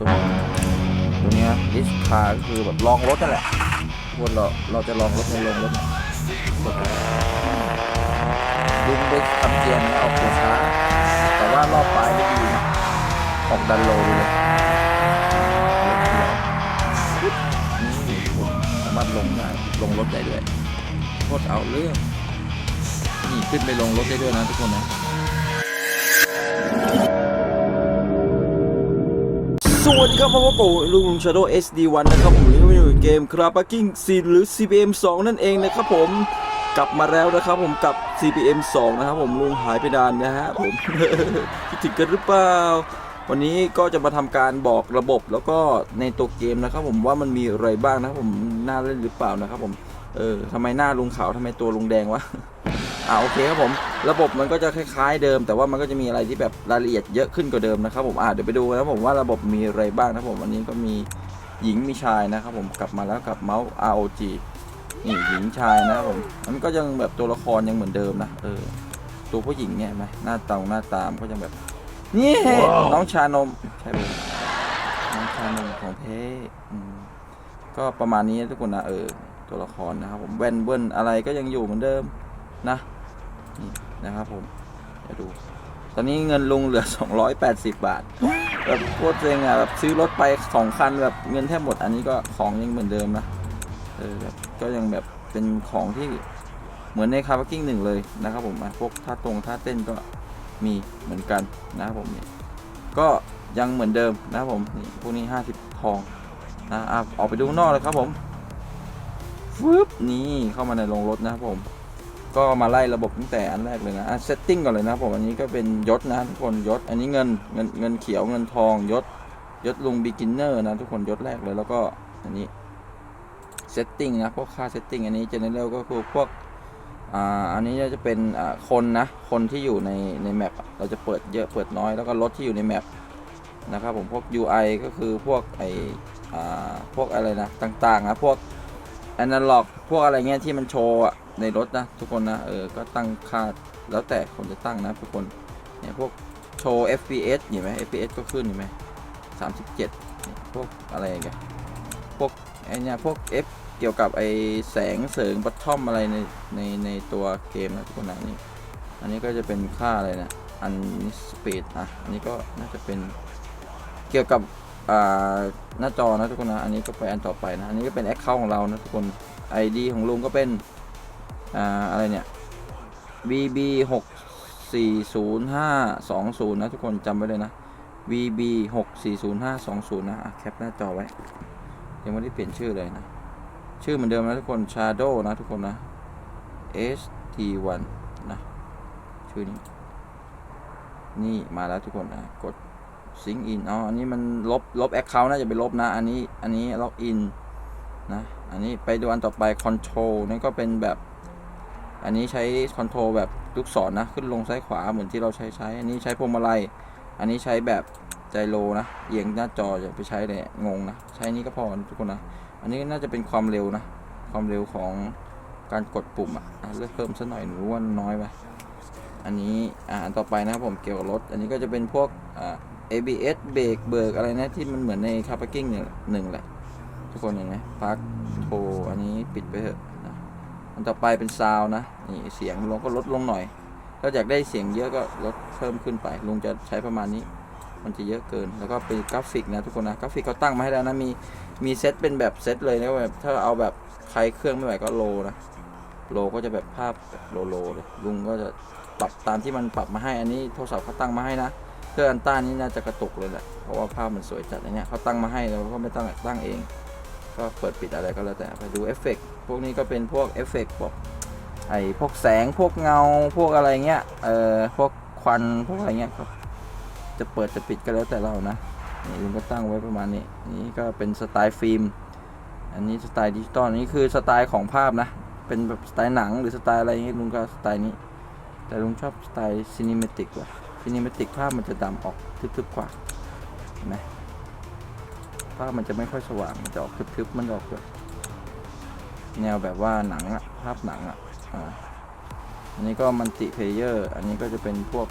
ตัวนี้ตัวนี้ดิสคาก็คือแบบลองรถนั่นแหละวนเราเราจะลองรถในลงรถดึงไปทำเกียร์นะออกตัวช้า แต่ว่ารอบปลายไม่ดีออกดันโลดูเลยนี่ผมสามารถลงได้ลงรถได้ด้วยโคตรเอาเรื่องนี่ขึ้นไปลงรถได้ด้วยนะทุกคนนะ สวัสดีครับพ่อพ่อปู่ลุง Shadow SD1 นะครับผมนนี้ก็อยู่ในเกม c r a p a c k i n g Scene หรือ CPM 2 นั่นเองนะครับผมกลับมาแล้วนะครับผมกับ CPM 2 นะครับผมลุงหายไปนานนะฮะผมคิดถึงกันหรือเปล่า วันนี้ก็จะมาทำการบอกระบบแล้วก็ในตัวเกมนะครับผมว่ามันมีอะไรบ้างนะครับผมน่าเล่นหรือเปล่านะครับผมเออทำไมหน้าลุงขาวทำไมตัวลุงแดงวะ อ่าโอเคครับผม ระบบมันก็จะคล้ายๆเดิม แต่ว่ามันก็จะมีอะไรที่แบบรายละเอียดเยอะขึ้นกว่าเดิมนะครับผมอ่าเดี๋ยวไปดูนะครับผมว่าระบบมีอะไรบ้างนะครับผมอันนี้ก็มีหญิงมีชายนะครับผมกลับมาแล้วกับเมาส์ ROG นี่หญิงชายนะครับผมมันก็ยังแบบตัวละครยังเหมือนเดิมนะเออตัวผู้หญิงเนี่ยเห็นไหมหน้าตาหน้าตามนก็ยังแบบนี่น้องชานมใช่ไหมน้องชานมของเพ่อืมก็ประมาณนี้นะทุกคนนะเออตัวละครนะครับผมแว่นเบิ้ลอะไรก็ยังอยู่เหมือนเดิมนะ นะครับผมเดี๋ยวดู ตอนนี้เงินลุงเหลือ 280 บาทแบบโคตรเซ็งอะแบบซื้อรถไปสองคันแบบเงินแทบหมดอันนี้ก็ของยังเหมือนเดิมนะเออแบบก็ยังแบบเป็นของที่เหมือนในคาร์บกิ้งหนึ่งเลยนะครับผมอะพวกท่าตรงท่าเต้นก็มีเหมือนกันนะครับผมเนี่ยก็ยังเหมือนเดิมนะครับผมนี่พวกนี้ 50 ทองนะอะออกไปดูนอกเลยครับผมฟึบนี่เข้ามาในโรงรถนะครับผม ก็มาไล่ระบบตั้งแต่อันแรกเลยนะเซตติ้งก่อนเลยนะผมอันนี้ก็เป็นยศนะทุกคนยศ อันนี้เงินเงินเงินเขียวเงินทองยศยศลุงบิ๊กินเนอร์นะทุกคนยศแรกเลยแล้วก็อันนี้เซตติ้งนะพวกค่าเซตติ้งอันนี้เจเนเรลก็คือพวกอ่าอันนี้จะเป็นอ่าคนนะคนที่อยู่ในในแมปเราจะเปิดเยอะเปิดน้อยแล้วก็รถที่อยู่ในแมปนะครับผมพวก UI ก็คือพวกไออ่าพวกอะไรนะต่างๆนะพวก อนาล็อกพวกอะไรเงี้ยที่มันโชว์อะในรถนะทุกคนนะ เออ ก็ตั้งค่าแล้วแต่คนจะตั้งนะทุกคน เนี่ยพวกโชว์ FPS เห็นไหม FPS ก็ขึ้นเห็นไหมสามสิบเจ็ดพวกอะไรเงี้ยพวกไอเนี่ยพวก F เกี่ยวกับไอแสงเสริงบัตทอมอะไรในในในตัวเกมนะทุกคนนะนี่ อันนี้ก็จะเป็นค่าอะไรนะ อันนี้สปีดอะ อันนี้ก็น่าจะเป็นเกี่ยวกับ หน้าจอนะทุกคนนะ อันนี้ก็ไปอันต่อไปนะ อันนี้ก็เป็นแอคเคาท์ของเรานะทุกคน ID ของลุงก็เป็นอ่าอะไรเนี่ย BB 6 4 0 5 2 0นะทุกคนจำไว้เลยนะ BB 6 4 0 5 2 0นะอะแคปหน้าจอไว้ ยังไม่ได้เปลี่ยนชื่อเลยนะ ชื่อเหมือนเดิมนะทุกคน Shadow นะทุกคนนะ ST1 นะ ชื่อนี้ นี่มาแล้วทุกคนนะกด Sync in อ๋ออันนี้มันลบลบ Account น่าจะไปลบนะ อันนี้อันนี้ Log in นนะ อันนี้ไปดูอันต่อไป Control นั่นก็เป็นแบบ อันนี้ใช้ Control แบบลูกศรนะ ขึ้นลงซ้ายขวาเหมือนที่เราใช้ใช้ อันนี้ใช้พวงมาลัย อันนี้ใช้แบบไจโรนะเอียงหน้าจออย่าไปใช้เลยงงนะ ใช้นี้ก็พอทุกคนนะ อันนี้น่าจะเป็นความเร็วนะ ความเร็วของการกดปุ่มอะเลือกเพิ่มสักหน่อยหนูว่าน้อยไปอันนี้อ่าอันต่อไปนะครับผมเกี่ยวกับรถ อันนี้ก็จะเป็นพวกอ่า ABS เบรกเบิกอะไรนะที่มันเหมือนในคาร์พากิ้งเนี่ยหนึ่งแหละ ทุกคนเห็นไหมพักโทรอันนี้ปิดไปเถอะนะอันต่อไปเป็นซาวนะนี่เสียงลงก็ลดลงหน่อยถ้าอยากได้เสียงเยอะก็ลดเพิ่มขึ้นไปลุงจะใช้ประมาณนี้ มันจะเยอะเกินแล้วก็เป็นกราฟิกนะทุกคนนะกราฟิกเขาตั้งมาให้แล้วนะมีมีเซตเป็นแบบเซตเลยนะแบบถ้าเอาแบบใครเครื่องไม่ไหวก็โลนะโลก็จะแบบภาพโลโลเลยลุงก็จะปรับตามที่มันปรับมาให้อันนี้โทรศัพท์เขาตั้งมาให้นะ เครื่องอันต้านี้น่าจะกระตุกเลยแหละ เพราะว่าภาพมันสวยจัดอันเนี้ยเขาตั้งมาให้แล้วก็ไม่ต้องตั้งเอง ก็เปิดปิดอะไรก็แล้วแต่ไปดูเอฟเฟกต์พวกนี้ก็เป็นพวกเอฟเฟกต์พวกไอพวกแสงพวกเงาพวกอะไรเงี้ย เอ่อพวกควันพวกอะไรเงี้ยก็จะเปิดจะปิดก็แล้วแต่เรานะนี่ลุงก็ตั้งไว้ประมาณนี้ นี่ก็เป็นสไตล์ฟิล์ม อันนี้สไตล์ดิจิตอลนี่คือสไตล์ของภาพนะ เป็นแบบสไตล์หนังหรือสไตล์อะไรเงี้ยลุงก็สไตล์นี้ แต่ลุงชอบสไตล์ซีนิเมติกกว่ะ ซีนิเมติกภาพมันจะดำออกทึบๆกว่าเห็นไหมภาพมันจะไม่ค่อยสว่างมันจะออกทึบๆมันออกแบบแนวแบบว่าหนังอะภาพหนังอะอ่าอันนี้ก็มันติเพเยอร์อันนี้ก็จะเป็นพวก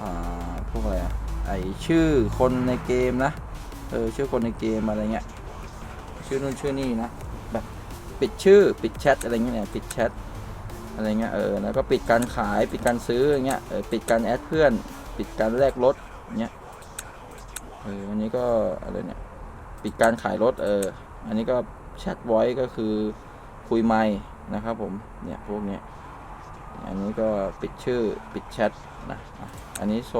อ่าพวกอะไรอะไอชื่อคนในเกมนะเออชื่อคนในเกมอะไรเงี้ยชื่อนู่นชื่อนี่นะแบบปิดชื่อปิดแชทอะไรเงี้ยปิดแชท อะไรเงี้ยเออแล้วก็ปิดการขายปิดการซื้ออย่างเงี้ยเออปิดการแอดเพื่อน ปิดการแลกรถเงี้ยเอออันนี้ก็อะไรเนี่ยปิดการขายรถเอออันนี้ก็แชทไว้ก็คือคุยไมค์นะครับผมเนี่ยพวกเนี้ยอันนี้ก็ปิดชื่อปิดแชทนะอันนี้โซ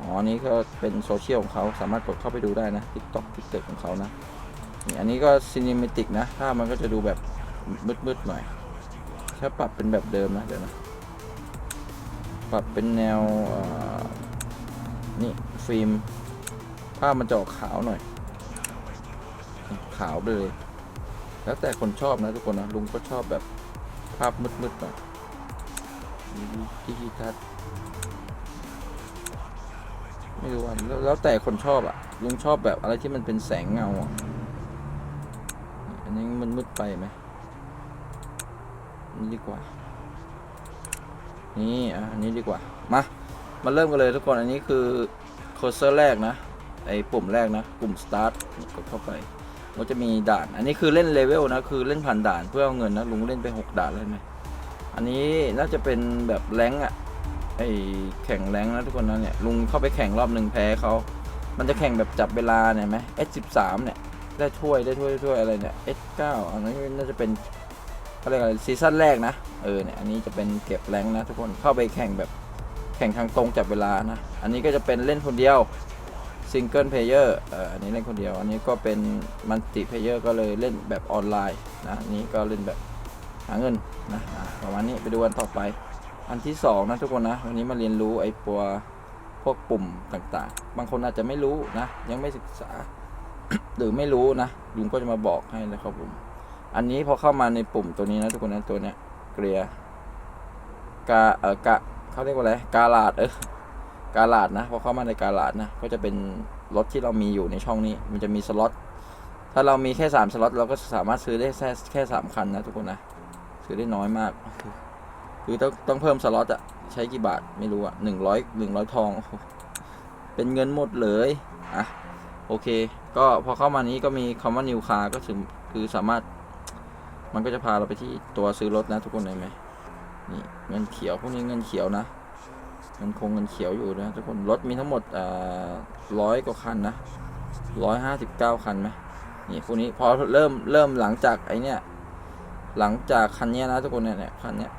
อ๋ออันนี้ก็เป็นโซเชียลของเขาสามารถกดเข้าไปดูได้นะ TikTok TikTok ของเขานะนี่อันนี้ก็ซีนิเมติกนะภามันก็จะดูแบบมืดๆหน่อย ถ้าปรับเป็นแบบเดิมนะเดี๋ยวนะ ปรับเป็นแนวนี่ฟิล์มภาพมันจะออกขาวหน่อย ขาวไปเลย แล้วแต่คนชอบนะทุกคนนะลุงก็ชอบแบบภาพมืดๆหน่อยดิจิทัลไม่รู้อะแล้วแต่คนชอบอะลุงชอบแบบอะไรที่มันเป็นแสงเงาอะอันนี้มันมืดไปไหม นี่ดีกว่า นี่อะอันนี้ดีกว่า มา มาเริ่มกันเลยทุกคน อันนี้คือโคเซอร์แรกนะ ไอ้ปุ่มแรกนะ ปุ่ม start นี่กดเข้าไปมันจะมีด่าน อันนี้คือเล่นเลเวลนะ คือเล่นผ่านด่านเพื่อเอาเงินนะ ลุงเล่นไป 6 ด่านเลยไหมอันนี้น่าจะเป็นแบบแรงอะไอแข่งแรงนะทุกคนนะเนี่ย ลุงเข้าไปแข่งรอบหนึ่งแพ้เขา มันจะแข่งแบบจับเวลาเนี่ยไหม S13 เนี่ย ได้ถ้วยได้ถ้วยได้ถ้วยอะไรเนี่ย S9 อันนี้น่าจะเป็น เขาเรียกอะไรซีซั่นแรกนะ เออเนี่ยอันนี้จะเป็นเก็บแรงนะทุกคนเข้าไปแข่งแบบแข่งทางตรงจับเวลานะ อันนี้ก็จะเป็นเล่นคนเดียวซิงเกิลเพลเยอร์เอออันนี้เล่นคนเดียว อันนี้ก็เป็นมัลติเพลเยอร์ก็เลยเล่นแบบออนไลน์นะนนี้ก็เล่นแบบหาเงินนะประมาณนี้ไปดูกันต่อไป อันที่สองนะทุกคนนะ วันนี้มาเรียนรู้ไอ้ตัวพวกปุ่มต่างๆ บางคนอาจจะไม่รู้นะ ยังไม่ศึกษา หรือไม่รู้นะลุงก็จะมาบอกให้นะครับผม อันนี้พอเข้ามาในปุ่มตัวนี้นะทุกคนนะตัวเนี้ยเกลียกาเออกะเขาเรียกว่าอะไรกาลาดเออกาลาดนะพอเข้ามาในกาลาดนะก็จะเป็นรถที่เรามีอยู่ในช่องนี้ มันจะมีสล็อตถ้าเรามีแค่สามสล็อตเราก็สามารถซื้อได้แค่แค่สามคันนะทุกคนนะซื้อได้น้อยมาก คือต้องต้องเพิ่มสล็อตอะใช้กี่บาทไม่รู้อะหนึ่งร้อยหนึ่งร้อยทอง เป็นเงินหมดเลยอะโอเค ก็พอเข้ามานี้ก็มีคำว่า new car ก็คือคือสามารถ มันก็จะพาเราไปที่ตัวซื้อรถนะทุกคนเห็นไหมนี่เงินเขียวพวกนี้เงินเขียวนะเงินคงเงินเขียวอยู่นะทุกคนรถมีทั้งหมดอ่าร้อยกว่าคันนะร้อยห้าสิบเก้าคันไหมนี่พวกนี้พอเริ่มเริ่มหลังจากไอเนี้ยหลังจากคันเนี้ยนะทุกคนเนี่ยเนี่ยคันเนี้ย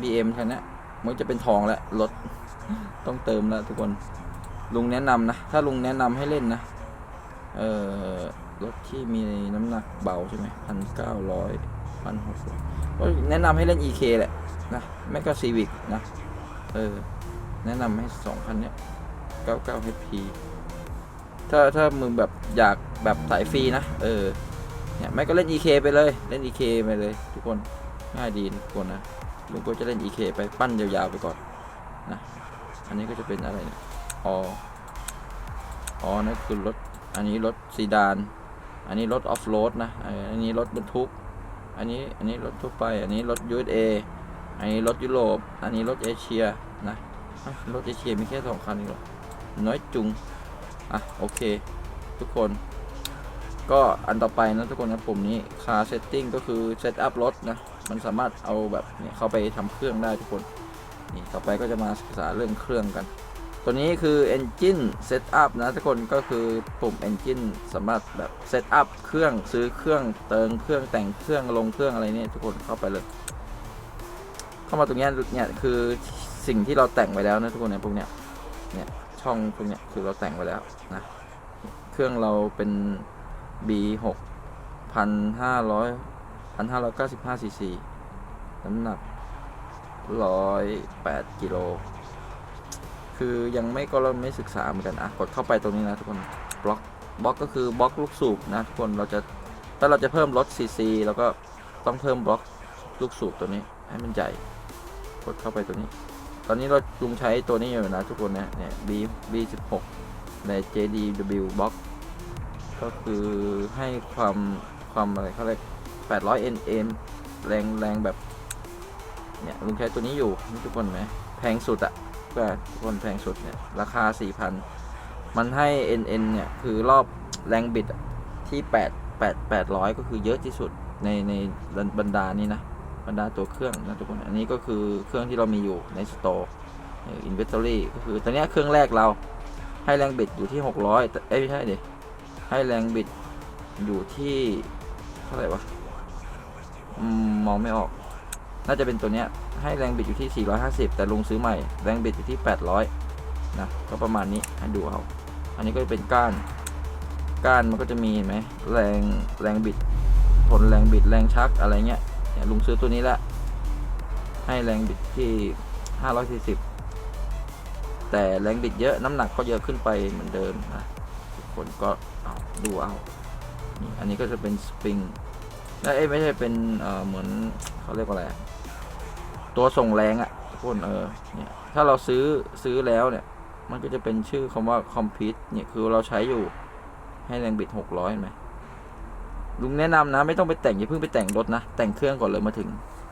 BM คันเนี้ยมันจะเป็นทองแล้วรถต้องเติมแล้วทุกคนลุงแนะนำนะ ถ้าลุงแนะนำให้เล่นนะ เออรถที่มีน้ำหนักเบาใช่ไหมพันเก้าร้อย พันหกก็แนะนำให้เล่น EK แหละนะไม่ก็ Civic นะ เออ แนะนำให้สองคันเนี้ย99 HP ถ้าถ้ามึงแบบอยากแบบสายฟรีนะ เออ เนี่ยไม่ก็เล่น EK ไปเลย เล่น EK ไปเลย ทุกคน ง่ายดีทุกคนนะ ลุงก็จะเล่น EK ไปปั้นยาวๆไปก่อนนะ อันนี้ก็จะเป็นอะไรเนี่ยอ๋อ อ๋อ นั่นคือรถ อันนี้รถซีดาน อันนี้รถออฟโรดนะ อันนี้รถบรรทุก อันนี้อันนี้รถทั่วไป อันนี้รถ USA อันนี้รถยุโรป อันนี้รถเอเชียนะรถเอเชียมีแค่สองคันเองหรอน้อยจุง อะโอเค ทุกคน ก็อันต่อไปนะทุกคนนะปุ่มนี้ car setting ก็คือ set up รถนะ มันสามารถเอาแบบเนี่ยเข้าไปทำเครื่องได้ทุกคน นี่ต่อไปก็จะมาศึกษาเรื่องเครื่องกัน ตัวนี้คือ engine setup นะทุกคนก็คือปุ่ม engine สามารถแบบ setup เครื่องซื้อเครื่องเติมเครื่องแต่งเครื่องลงเครื่องอะไรเนี่ยทุกคนเข้าไปเลย เข้ามาตรงนี้เนี่ยคือสิ่งที่เราแต่งไว้แล้วนะทุกคนเนี่ยพวกเนี้ยเนี่ยช่องพวกเนี้ยคือเราแต่งไว้แล้วนะเครื่องเราเป็น B หกพันห้าร้อยพันห้าร้อยเก้าสิบห้าซีซีน้ำหนักร้อยแปดกิโล คือยังไม่ก็เราไม่ศึกษาเหมือนกันอะกดเข้าไปตรงนี้นะทุกคนบล็อกบล็อกก็คือบล็อกลูกสูบนะทุกคนเราจะถ้าเราจะเพิ่มลดซีซีแล้วก็ต้องเพิ่มบล็อกลูกสูบตัวนี้ให้มันใหญ่กดเข้าไปตัวนี้ ตอนนี้เราลุงใช้ตัวนี้อยู่นะทุกคนนะเนี่ย B B 1 6 ใน JDW box ก็คือให้ความความอะไรเขาเรียก800 nm แรงแรงแบบเนี่ยลุงใช้ตัวนี้อยู่ทุกคนไหมแพงสุดอะ ก็คนแพงสุดเนี่ย ราคา 4,000 มันให้ NN เนี่ย คือรอบแรงบิดที่ 8 8 800 ก็คือเยอะที่สุดในในบรรดานี้นะ บรรดาตัวเครื่องนะทุกคน อันนี้ก็คือเครื่องที่เรามีอยู่ในสโตร์อินเวนทอรี่ก็คือตอนนี้เครื่องแรกเราให้แรงบิดอยู่ที่ 600แต่เอ้ยไม่ใช่ดิให้แรงบิดอยู่ที่เท่าไหร่วะมองไม่ออก น่าจะเป็นตัวเนี้ยให้แรงบิดอยู่ที่ 450 แต่ลุงซื้อใหม่แรงบิดอยู่ที่ 800 นะ ก็ประมาณนี้ให้ดูเอาอันนี้ก็จะเป็นก้าน ก้านมันก็จะมีเห็นไหมแรงแรงบิดทนแรงบิดแรงชักอะไรเงี้ยเนี่ยลุงซื้อตัวนี้ละให้แรงบิดที่ 540 แต่แรงบิดเยอะน้ำหนักก็เยอะขึ้นไปเหมือนเดิมนะทุกคนก็เอาดูเอาอันนี้ก็จะเป็นสปริงและเอ้ยไม่ใช่เป็นเหมือนเขาเรียกว่าอะไร ตัวส่งแรงอะทุกคนเออเนี่ยถ้าเราซื้อซื้อแล้วเนี่ย มันก็จะเป็นชื่อคำว่า complete เนี่ยคือเราใช้อยู่ให้แรงบิด600เห็นไหมลุงแนะนำนะ ไม่ต้องไปแต่งอย่าเพิ่งไปแต่งรถนะ แต่งเครื่องก่อนเลยมาถึง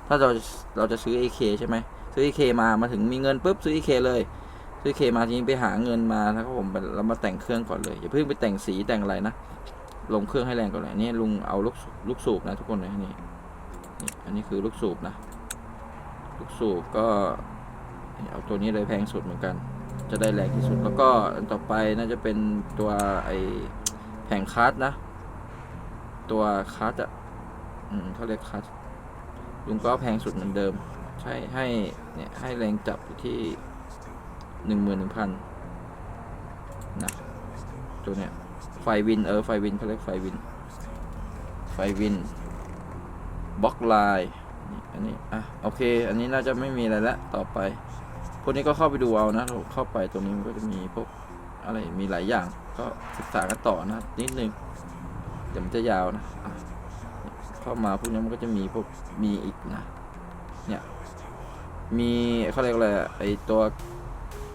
ถ้าเราเราจะซื้อ AK ใช่ไหมซื้อ AK มามาถึงมีเงินปุ๊บซื้อ AK เลยซื้อ AK มาทีนี้ไปหาเงินมานะครับผมเรามาแต่งเครื่องก่อนเลยอย่าเพิ่งไปแต่งสีแต่งอะไรนะลงเครื่องให้แรงก่อนเลยนี่ลุงเอาลูกลูกสูบนะทุกคนเลยนี่นี่อันนี้คือลูกสูบนะ ลูกสูบก็เอาตัวนี้เลยแพงสุดเหมือนกัน จะได้แรงที่สุดแล้วก็อันต่อไปน่าจะเป็นตัวไอแผงคัสนะ ตัวคัสอะอืมเขาเรียกคัสลุงก็แพงสุดเหมือนเดิม ใช่ให้เนี่ยให้แรงจับอยู่ที่หนึ่งหมื่นหนึ่งพันนะตัวเนี้ยไฟวินเออไฟวินเขาเรียกไฟวินไฟวินบล็อกไลน์ นนี้อะโอเค อันนี้น่าจะไม่มีอะไรละต่อไป พวกนี้ก็เข้าไปดูเอานะเราเข้าไปตรงนี้มันก็จะมีพวกอะไรมีหลายอย่างก็ศึกษากันต่อนะนิดนึงเดี๋ยวมันจะยาวนะะเข้ามาพวกนี้มันก็จะมีพวกมีอีกนะเนี่ยมีเขาเรียกอะไรไอตัว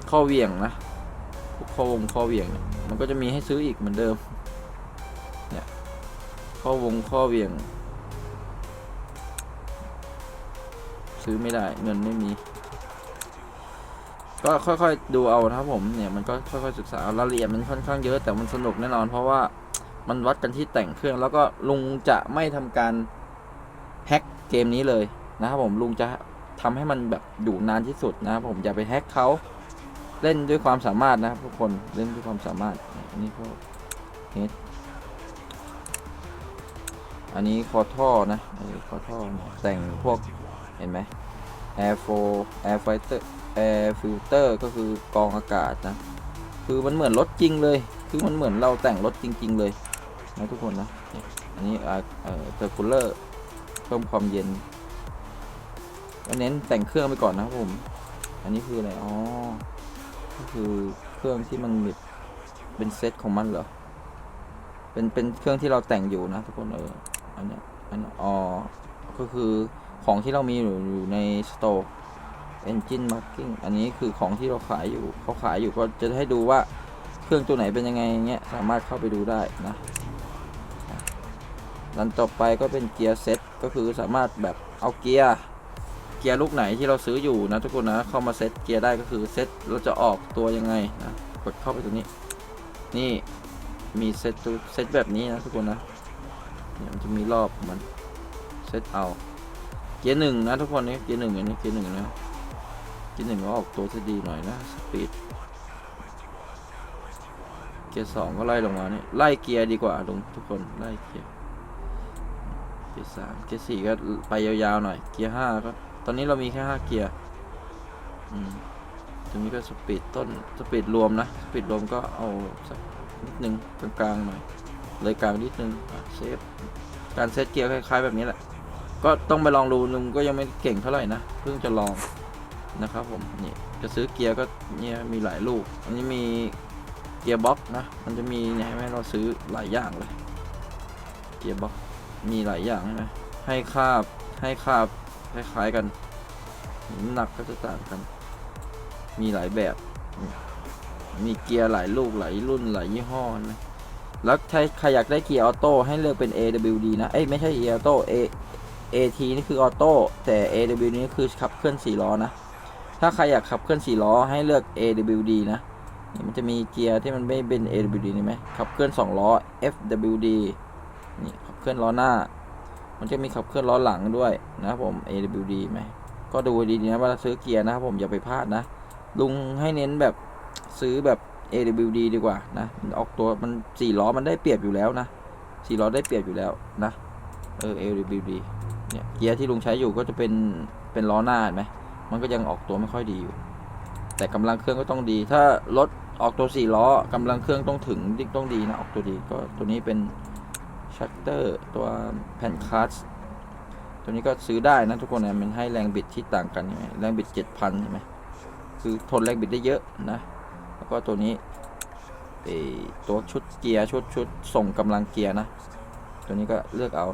ข้อเวียงนะพวกข้อวงข้อเวียงเนี่ยมันก็จะมีให้ซื้ออีกเหมือนเดิมเนี่ยข้อวงข้อเวียง ซื้อไม่ได้ เงินไม่มี ก็ค่อยๆดูเอานะครับผมเนี่ยมันก็ค่อยๆศึกษารายละเอียดมันค่อนข้างเยอะแต่มันสนุกแน่นอน เพราะว่ามันวัดกันที่แต่งเครื่อง แล้วก็ลุงจะไม่ทำการแฮ็กเกมนี้เลยนะครับผมลุงจะทำให้มันแบบอยู่นานที่สุดนะครับผมอย่าไปแฮ็กเขาเล่นด้วยความสามารถนะครับทุกคนเล่นด้วยความสามารถอันนี้ก็เฮดอันนี้คอท่อนะอันนี้คอท่อนแต่งพวก เห็นไหม Air f o Air Fighter Air Filter ก็คือกรองอากาศนะ คือมันเหมือนรถจริงเลย คือมันเหมือนเราแต่งรถจริง ๆ เลยนะทุกคนนะ อันนี้เอ่อเทอร์คูลเลอร์เพิ่มความเย็นก็เน้นแต่งเครื่องไปก่อนนะครับผม อันนี้คืออะไร อ๋อ ก็คือเครื่องที่มันแบบเป็นเซตของมันเหรอ เป็นเป็นเครื่องที่เราแต่งอยู่นะทุกคนเออ อันเนี้ยอันอ๋อ ก็คือ ของที่เรามีอยู่อยู่ในสโตร์ engine marking อันนี้คือของที่เราขายอยู่เขาขายอยู่ก็จะให้ดูว่าเครื่องตัวไหนเป็นยังไงเงี้ยสามารถเข้าไปดูได้นะดันต่อไปก็เป็นเกียร์เซ็ตก็คือสามารถแบบเอาเกียร์เกียร์ลูกไหนที่เราซื้ออยู่นะทุกคนนะเข้ามาเซ็ตเกียร์ได้ก็คือเซ็ตเราจะออกตัวยังไงนะกดเข้าไปตรงนี้ นี่มีเซตตัวเซ็ตแบบนี้นะทุกคนนะเนี่ยมันจะมีรอบมันเซ็ตเอา เกียร์หนึ่งนะทุกคนนี่เกียร์หนึ่งอันนี้เกียร์หนึ่งนะเกียร์หนึ่งก็ออกตัวจะดีหน่อยนะสปีดเกียร์สองก็ไล่ลงมานี่ไล่เกียร์ดีกว่าลงทุกคนไล่เกียร์เกียร์สามเกียร์สี่ก็ไปยาวๆหน่อยเกียร์ห้าก็ตอนนี้เรามีแค่ห้าเกียร์ตรงนี้ก็สปีดต้นสปีดรวมนะสปีดรวมก็เอาสักนิดนึงกลางๆหน่อยเลยกลางนิดนึงอะเซฟการเซตเกียร์คล้ายๆแบบนี้แหละ ก็ต้องไปลองดูลุงก็ยังไม่เก่งเท่าไหร่นะเพิ่งจะลองนะครับผมนี่จะซื้อเกียร์ก็เนี่ยมีหลายลูก อันนี้มีเกียร์บ็อกนะ มันจะมีเนี่ยให้เราซื้อหลายอย่างเลย เกียร์บ็อกมีหลายอย่างใช่ไหมให้คาบให้คาบคล้ายๆกันน้ำหนักก็จะต่างกัน มีหลายแบบ มีเกียร์หลายลูกหลายรุ่นหลายยี่ห้อนะแล้วใครอยากได้เกียร์ออโต้ให้เลือกเป็น AWD นะ เอ้ยไม่ใช่เกียร์ออโต้ A AT นี่คือออโต้แต่ AW นี่คือขับเคลื่อน4ล้อนะ ถ้าใครอยากขับเคลื่อน4ล้อให้เลือก AWD นะนี่มันจะมีเกียร์ที่มันไม่เป็น AWD นี่ไหมขับเคลื่อน2ล้อ FWD นี่ขับเคลื่อนล้อหน้า มันจะมีขับเคลื่อนล้อหลังด้วยนะครับผม AWD ไหมก็ดูดีๆนะเวลาซื้อเกียร์นะครับผมอย่าไปพลาดนะ ลุงให้เน้นแบบซื้อแบบ AWD ดีกว่านะมันออกตัวมันสี่ล้อมันได้เปรียบอยู่แล้วนะสี่ล้อได้เปรียบอยู่แล้วนะเออ AWD เนี่ยเกียร์ที่ลุงใช้อยู่ก็จะเป็นเป็นล้อหน้าเห็นไหมมันก็ยังออกตัวไม่ค่อยดีอยู่ แต่กำลังเครื่องก็ต้องดี ถ้ารถออกตัวสี่ล้อกำลังเครื่องต้องถึงต้องดีนะออกตัวดีก็ตัวนี้เป็นชัตเตอร์ตัวแผ่นคลัตช์ตัวนี้ก็ซื้อได้นะทุกคนนะมันให้แรงบิดที่ต่างกันใช่ไหมแรงบิดเจ็ดพันใช่ไหมคือทนแรงบิดได้เยอะนะแล้วก็ตัวนี้เอตัวชุดเกียร์ชุดชุดส่งกำลังเกียร์นะ ตัวนี้ก็เลือกเอา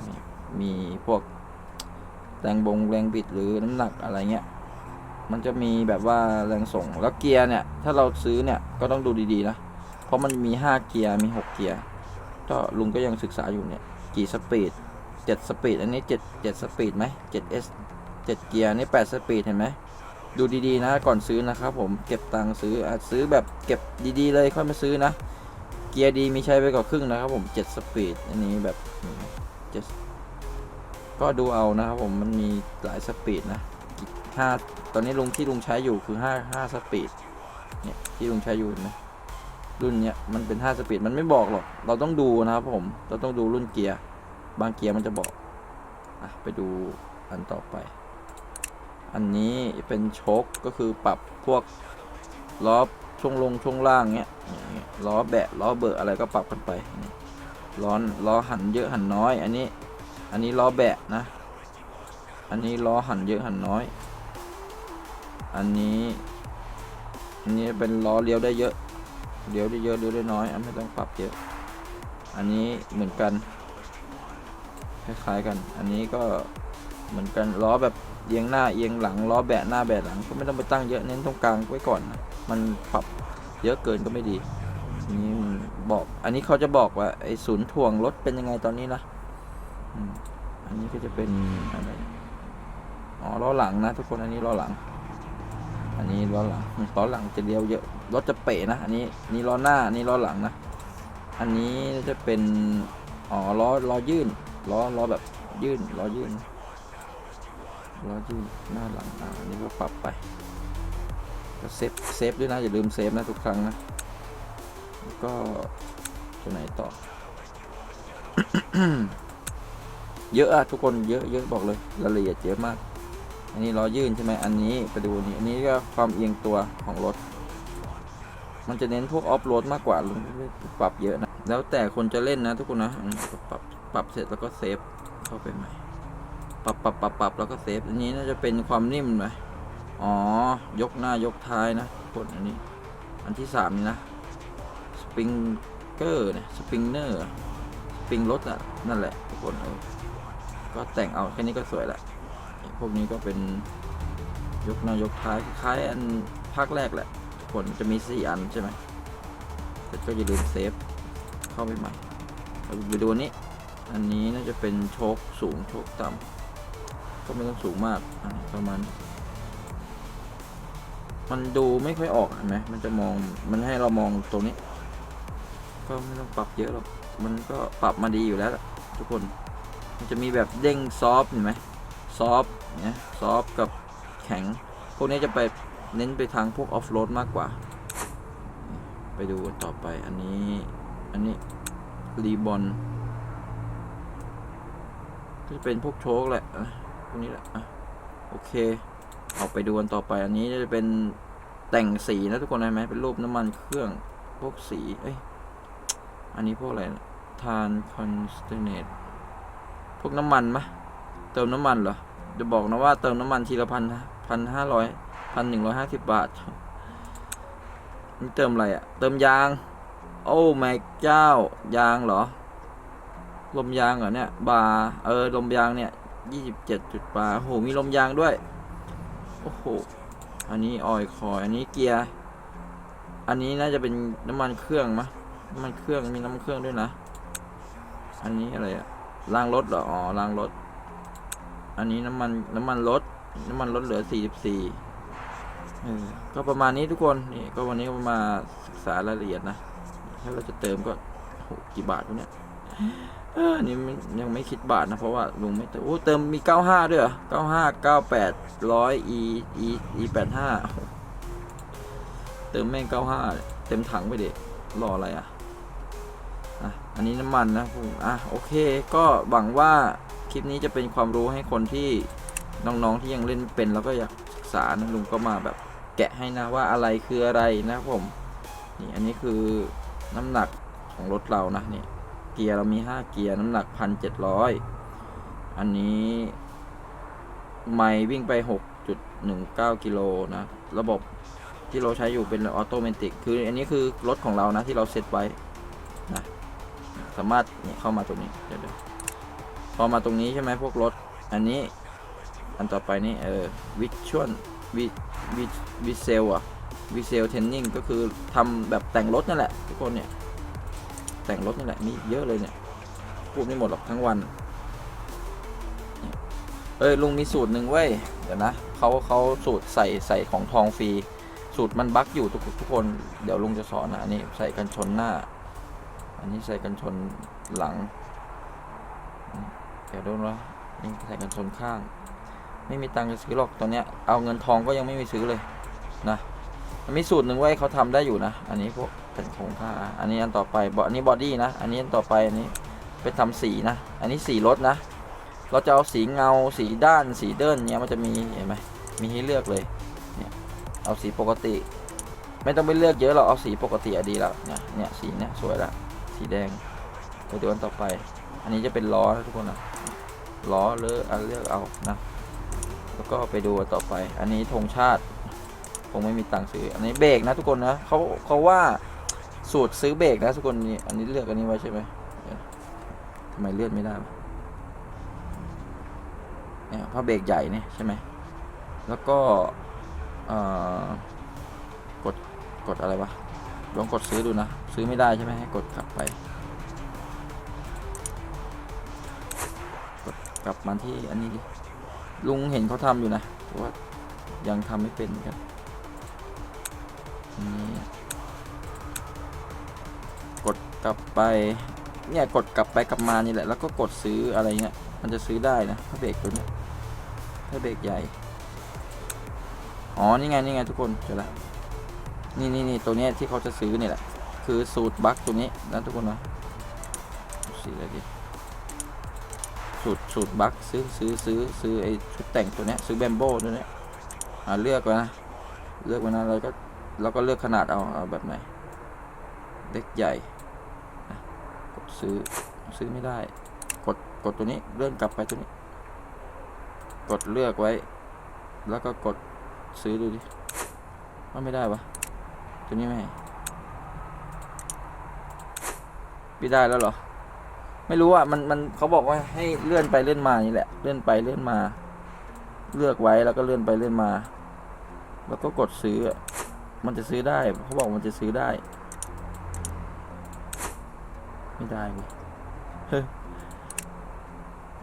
มีพวก แรงบงแรงบิดหรือน้ำหนักอะไรเงี้ยมันจะมีแบบว่าแรงส่งแล้วเกียร์เนี่ย ถ้าเราซื้อเนี่ยก็ต้องดูดีๆนะเพราะมันมี 5 เกียร์มี 6 เกียร์ก็ลุงก็ยังศึกษาอยู่เนี่ยกี่สปีดเจ็ดสปีดอันนี้เจ็ดเจ็ดสปีดไหมเจ็ดเอสเจ็ดเกียร์นี่แปดสปีดเห็นไหมดูดีๆนะก่อนซื้อนะครับผมเก็บตังค์ซื้ออาจซื้อแบบเก็บดีๆเลยค่อยมาซื้อนะ เกียร์ดีมีใช้ไปกว่าครึ่งนะครับผมเจ็ดสปีดอันนี้แบบเจ็ด ก็ดูเอานะครับผมมันมีหลายสปีดนะห้าตอนนี้ลุงที่ลุงใช้อยู่คือห้าห้าสปีดเนี่ยที่ลุงใช้อยู่เห็นไหมรุ่นเนี้ยมันเป็นห้าสปีดมันไม่บอกหรอกเราต้องดูนะครับผมเราต้องดูรุ่นเกียร์บางเกียร์มันจะบอกอะไปดูอันต่อไป อันนี้เป็นโชคก็คือปรับพวกล้อช่วงลงช่วงล่างเงี้ยล้อแบะล้อเบอร์อะไรก็ปรับกันไปนี่ล้อนล้อหันเยอะหันน้อย อันนี้ อันนี้ล้อแบะนะ อันนี้ล้อหันเยอะหันน้อย อันนี้ อันนี้เป็นล้อเลี้ยวได้เยอะ เลี้ยวได้เยอะเลี้ยวได้น้อย อันไม่ต้องปรับเยอะ อันนี้เหมือนกัน คล้ายๆกัน อันนี้ก็เหมือนกันล้อแบบเอียงหน้าเอียงหลังล้อแบะหน้าแบะหลังก็ไม่ต้องไปตั้งเยอะเน้นตรงกลางไว้ก่อนนะมันปรับเยอะเกินก็ไม่ดีนนี้มันบอกอันนี้เขาจะบอกว่าไอ้ศูนย์ถ่วงรถเป็นยังไงตอนนี้นะ อันนี้ก็จะเป็นอะไรอ๋อล้อหลังนะทุกคนอันนี้ล้อหลัง อันนี้ล้อหลังล้อหลังจะเลี้ยวเยอะรถจะเป๋นะอันนี้นี่ล้อหน้าอันนี้ล้อหลังนะอันนี้จะเป็นอ๋อล้อล้อยื่นล้อล้อแบบยื่นล้อยื่นล้อยื่นหน้าหลังอ่าอันนี้ก็ปรับไปก็เซฟเซฟด้วยนะอย่าลืมเซฟนะทุกครั้งนะก็ตัวไหนต่อ เยอะอะทุกคนเยอะเยอะบอกเลยรายละเอียดเยอะมาก อันนี้ล้อยื่นใช่ไหมอันนี้ไปดูนี้อันนี้ก็ความเอียงตัวของรถ มันจะเน้นพวกออฟโรดมากกว่าปรับเยอะนะแล้วแต่คนจะเล่นนะทุกคนนะปรับปรับเสร็จแล้วก็เซฟเข้าไปใหม่ปรับปรับปรับปรับแล้วก็เซฟอันนี้น่าจะเป็นความนิ่มไหมอ๋อยกหน้ายกท้ายนะกคนอันนี้ อันที่สามนี่นะสปริงเกอร์เนี่ยสปริงเนอร์สปริงรถอะนั่นแหละทุกคนเออ ก็แต่งเอาแค่นี้ก็สวยละพวกนี้ก็เป็นยกหน้ายกท้ายคล้ายอันภาคแรกแหละผลจะมีสี่อันใช่ไหมแต่ก็อย่าลืมเซฟเข้าไปใหม่เราไปดูอันนี้ อันนี้น่าจะเป็นโชคสูงโชคต่ำก็ไม่ต้องสูงมากประมาณมันดูไม่ค่อยออกเห็นไหมมันจะมอง มันให้เรามองตรงนี้ ก็ไม่ต้องปรับเยอะหรอก มันก็ปรับมาดีอยู่แล้วทุกคน มันจะมีแบบเด้งซอฟเห็นไหมซอฟเนี่ยซอฟกับแข็ง พวกนี้จะไปเน้นไปทางพวกออฟโรดมากกว่า ไปดูกันต่อไปอันนี้ อันนี้รีบอนก็จะเป็นพวกโชคแหละอะพวกนี้แหละโอเคออกไปดูกันต่อไป อันนี้จะเป็นแต่งสีนะทุกคนเห็นไหมเป็นรูปน้ำมันเครื่องพวกสี เอ้ย อันนี้พวกอะไรทานคอนสเตเนต พวกน้ำมันมะเติมน้ำมันเหรอจะบอกนะว่าเติมน้ำมันทีละพันพันห้าร้อยพันหนึ่งร้อยห้าสิบบาทนี่เติมอะไรอะเติมยาง โอ้แม่เจ้ายางเหรอ ลมยางเหรอเนี่ย บาเออลมยางเนี่ยยี่สิบเจ็ดจุดบาร์โหมีลมยางด้วย โอ้โห อันนี้ออยคอยอันนี้เกียร์ อันนี้น่าจะเป็นน้ำมันเครื่องมะน้ำมันเครื่องมีน้ำมันเครื่องด้วยนะ อันนี้อะไรอะ ล้างรถเหรอ อ๋อล้างรถ อันนี้น้ำมันน้ำมันรถ น้ำมันรถเหลือสี่สิบสี่ก็ประมาณนี้ทุกคน นี่ก็วันนี้ก็มาศึกษารายละเอียดนะ ถ้าเราจะเติมก็โหกี่บาทวะเนี่ยออนี่ยังไม่คิดบาทนะ เพราะว่าลุงไม่เติมโอ้เติมมี95ด้วยเหรอ95 98 100 e e e 85เติมแม่ง95เต็มถังไปเด็รออะไรอะ อันนี้น้ำมันนะผมอะโอเค ก็หวังว่าคลิปนี้จะเป็นความรู้ให้คนที่น้องๆที่ยังเล่นเป็นแล้วก็อยากศึกษานะลุงก็มาแบบแกะให้นะว่าอะไรคืออะไรนะครับผมนี่อันนี้คือน้ำหนักของรถเรานะนี่เกียร์เรามี 5 เกียร์น้ำหนัก 1,700 อันนี้ไม่วิ่งไป 6.19 กิโลนะ ระบบที่เราใช้อยู่เป็นออโตเมติกคืออันนี้คือรถของเรานะที่เราเซตไว้นะ สามารถเข้ามาตรงนี้เดี๋ยวพอมาตรงนี้ใช่ไหมพวกรถ อันนี้ อันต่อไปนี่เออวิชวลวิวิวิเซลอะวิเซลเทนนิ่งก็คือทำแบบแต่งรถนั่นแหละทุกคนเนี่ย แต่งรถนี่แหละมีเยอะเลยเนี่ยพูดไม่หมดหรอกทั้งวันเนี่ยเอ้ยลุงมีสูตรหนึ่งเว้ยเดี๋ยวนะเขาเขาสูตรใส่ใส่ของทองฟรีสูตรมันบั๊กอยู่ทุกทุกคน เดี๋ยวลุงจะสอนนะอันนี้ใส่กันชนหน้า อันนี้ใส่กันชนหลังอืมเดี๋ยวโดนวะนี่ใส่กันชนข้าง ไม่มีตังค์จะซื้อหรอกตอนเนี้ยเอาเงินทองก็ยังไม่มีซื้อเลยนะมันมีสูตรหนึ่งไว้เขาทำได้อยู่นะ อันนี้พวกเป็นโครงค่าอันนี้อันต่อไปบอันนี้บอดี้นะ อันนี้อันต่อไปอันนี้ไปทำสีนะ อันนี้สีรถนะ เราจะเอาสีเงา สีด้าน สีเดินเนี้ยมันจะมีเห็นไหมมีให้เลือกเลย เนี่ย เอาสีปกติ ไม่ต้องไปเลือกเยอะหรอกเอาสีปกติอดีแล้วเนี่ย เนี่ยสีเนี่ยสวยและ สีแดงเดี๋ยวดูอันต่อไป อันนี้จะเป็นล้อนะทุกคนนะล้อเลออันเลือกเอานะแล้วก็ไปดูต่อไป อันนี้ธงชาติคงไม่มีตังค์ซื้อ อันนี้เบรกนะทุกคนนะเขาเขาว่าสูตรซื้อเบรกนะทุกคนนี่อันนี้เลือกอันนี้ไว้ใช่ไหมทำไมเลือนไม่ได้เนี่ยเพราะเบรกใหญ่เนี่ยใช่ไหมแล้วก็กดกดอะไรวะ ลองกดซื้อดูนะ ซื้อไม่ได้ใช่ไหมให้กดกลับไป กดกลับมาที่อันนี้ดิลุงเห็นเขาทำอยู่นะว่ายังทำไม่เป็นครับนี่กดกลับไปเนี่ยกดกลับไปกลับมานี่แหละแล้วก็กดซื้ออะไรเงี้ยมันจะซื้อได้นะถ้าเบรกตัวนี้ถ้าเบรกใหญ่อ๋อนี่ไงนี่ไงทุกคนเจอแล้ว นี่นี่นี่ตัวนี้ที่เขาจะซื้อนี่แหละ คือสูตรบัคตัวนี้นะทุกคนนะสีอะไรดีสูตรสูตรบัคซื้อซื้อซื้อซื้อไอชุดแต่งตัวนี้ซื้อแบมโบ้ตัวเนี้ยอ่าเลือกไว้นะเลือกไว้นะเราก็เราก็เลือกขนาดเอาเอาแบบไหนเล็กใหญ่กดซื้อซื้อไม่ได้กดกดตัวนี้เลื่อนกลับไปตัวนี้ กดเลือกไว้ แล้วก็กดซื้อดูดิว่าไม่ได้ปะ ตัวนี้ไม่ให้ไม่ได้แล้วเหรอ ไม่รู้อะมันมันเขาบอกว่าให้เลื่อนไปเลื่อนมานี่แหละ เลื่อนไปเลื่อนมา เลือกไว้แล้วก็เลื่อนไปเลื่อนมา แล้วก็กดซื้ออะมันจะซื้อได้เขาบอกมันจะซื้อได้ ไม่ได้เว้ยเฮ้ย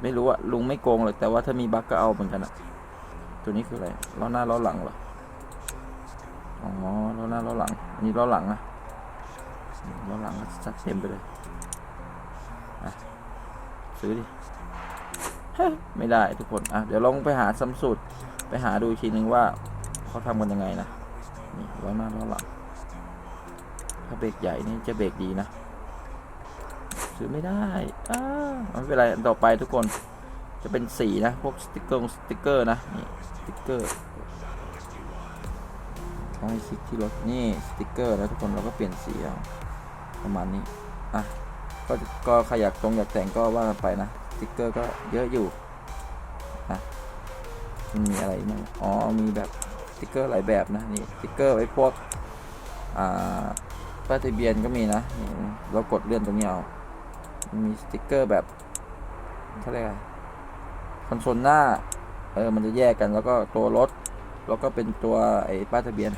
ไม่รู้อะลุงไม่โกงหรอกแต่ว่าถ้ามีบั๊กก็เอาเหมือนกันอะตัวนี้คืออะไรล้อหน้าล้อหลังเหรอ อ๋อล้อหน้าล้อหลังอันนี้ล้อหลังนะล้อหลังก็จัดเต็มไปเลยซื้อดิไม่ได้ทุกคนอะเดี๋ยวลองไปหาซัมสูตรไปหาดูอีกทีนึงว่าเขาทำกันยังไงนะนี่ล้อหน้าล้อหลังถ้าเบรกใหญ่นี่จะเบรกดีนะซื้อไม่ได้อ้าไม่เป็นไรต่อไปทุกคนจะเป็นสีนะ พวกสติกเกอร์สติกเกอร์นะนี่สติกเกอร์ ต้องให้คลิกที่รถนี่สติกเกอร์ แล้วทุกคนเราก็เปลี่ยนสีเอาประมาณนี้อะก็ก็ใครอยากตรงอยากแต่งก็ว่ากันไปนะสติกเกอร์ก็เยอะอยู่นะมันมีอะไรมั้งอ๋อมีแบบสติกเกอร์หลายแบบนะนี่สติกเกอร์ไว้พวกอ่าป้ายทะเบียนก็มีนะนี่เรากดเลื่อนตรงนี้เอามีสติกเกอร์แบบเขาเรียกอะไรคอนโซลหน้าเออมันจะแยกกันแล้วก็ตัวรถ แล้วก็เป็นตัวไอ้ป้ายทะเบียน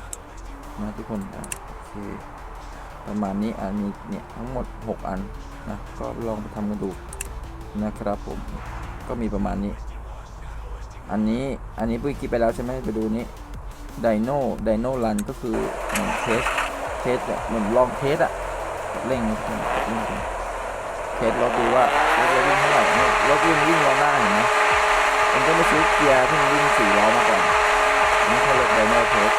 นะทุกคนอะโอเคประมาณนี้อันมีเนี่ยทั้งหมด 6 อันนะก็ลองไปทำกันดูนะครับผมก็มีประมาณนี้ อันนี้อันนี้ปุ้ยคิดไปแล้วใช่ไหมไปดูนี้ไดโน่ไดโน่รันก็คือเหมือนเทสเทสอะเหมือนลองเทสอะเร่งนะทุกคนเร่งดูเทสรถดูว่ารถเราวิ่งเท่าไหร่เนี่ยรถวิ่งวิ่งล้อหน้าเห็นไหมผมก็ไมาซื้อเกียร์ที่มันวิ่งสี่ล้อมาก่อน ไดโน่เทส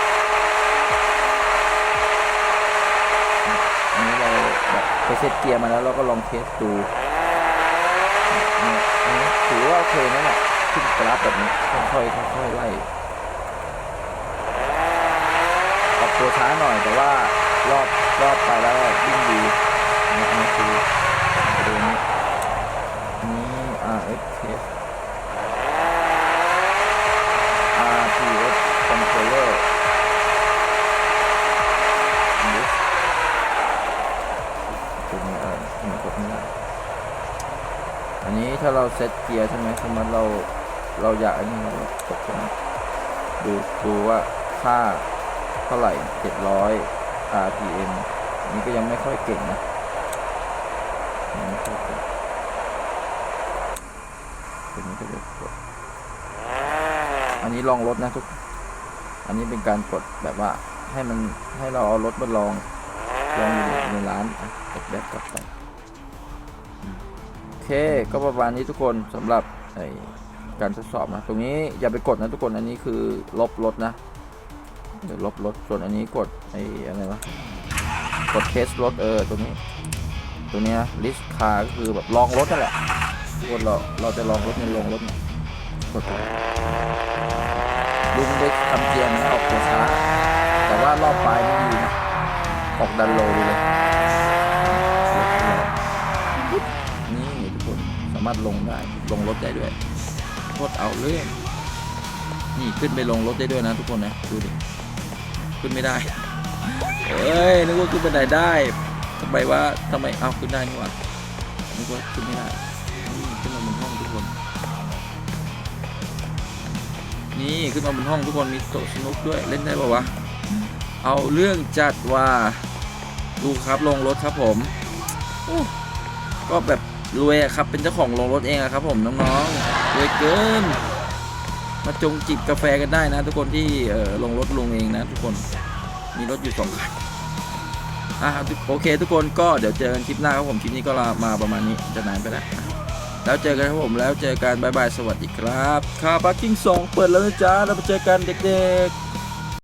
อันนี้เราแบบไปเซตเกียร์มาแล้วเราก็ลองเทสดูเนี่ยอันนี้ถือว่าโอเคนะเนี่ยขึ้นกราฟแบบนี้ค่อยๆค่อยๆไล่ออกตัวช้าหน่อยแต่ว่ารอบรอบไปแล้ววิ่งดีนะอันนี้คือดูนี้อันนี้ RX RTS ถ้าเราเซตเกียร์ใช่ไหมสมมติเราเราอยากอันนี้เรากดตรงนี้ดูดูว่าค่าเท่าไหร่ 700 RPM อันนี้ก็ยังไม่ค่อยเก่งนะยังไม่ค่อยเก่งตัวนี้ก็จะกดอันนี้ลองรถนะทุก อันนี้เป็นการกดแบบว่าให้มันให้เราเอารถมาลองลองอยู่ในร้านอะกดแบ็กกลับไป เค ก็ประมาณนี้ทุกคนสำหรับการทดสอบนะ ตรงนี้อย่าไปกดนะทุกคน อันนี้คือลบรถนะเดี๋ยวลบรถส่วนอันนี้กดไอ้อะไรวะ กดเทสรถเออตัวนี้ตัวนี้ยลิสคาก็คือแบบลองรถนั่นแหละกคนเราเราจะลองรถในลงรถนะกดลุงได้ทำเกียร์นะออกตัวช้าแต่ว่ารอบปลายไม่ดีนะออกดันโลเลย สามารถลงได้ลงรถได้ด้วยโคตรเอาเรื่องนี่ขึ้นไปลงรถได้ด้วยนะทุกคนนะดูดิขึ้นไม่ได้เอ้ยนึกว่าขึ้นไปไหนได้ทำไมว่าทำไมเอาขึ้นได้นี่หว่านึกว่าขึ้นไม่ได้ขึ้นมาบนห้องทุกคน นี่ขึ้นมาบนห้องทุกคนมีโต๊ะสนุกด้วยเล่นได้ป่าวะเอาเรื่องจัดว่าดูครับลงรถครับผมก็แบบ รวยครับเป็นเจ้าของโรงรถเองครับผมน้องๆรวยเกิน มาจงจิบกาแฟกันได้นะ ทุกคนที่เออลงรถลงเองนะ ทุกคนมีรถอยู่สองคันอะโอเค ทุกคนก็เดี๋ยวเจอกันคลิปหน้าครับผมคลิปนี้ก็ลามาประมาณนี้จะนานไปแล้วแล้วเจอกันครับผมแล้วเจอกันบายบายสวัสดีครับคาร์พาร์กิ้งสองเปิดแล้วนะจ๊ะเราไปเจอกันเด็กๆ